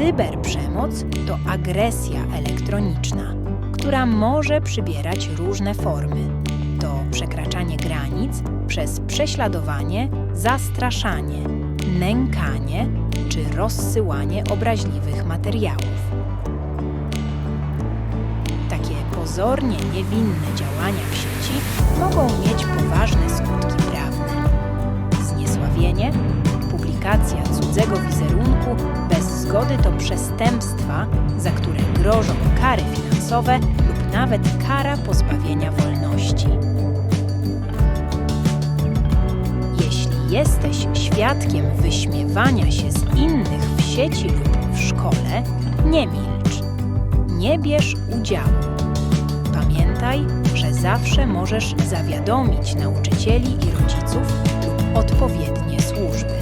Cyberprzemoc to agresja elektroniczna, która może przybierać różne formy. To przekraczanie granic przez prześladowanie, zastraszanie, nękanie czy rozsyłanie obraźliwych materiałów. Takie pozornie niewinne działania w sieci mogą mieć poważne skutki prawne. Zniesławienie, publikacja cudzego wizerunku bez zgody to przestępstwa, za które grożą kary finansowe lub nawet kara pozbawienia wolności. Jeśli jesteś świadkiem wyśmiewania się z innych w sieci lub w szkole, nie milcz. Nie bierz udziału. Pamiętaj, że zawsze możesz zawiadomić nauczycieli i rodziców lub odpowiednie służby.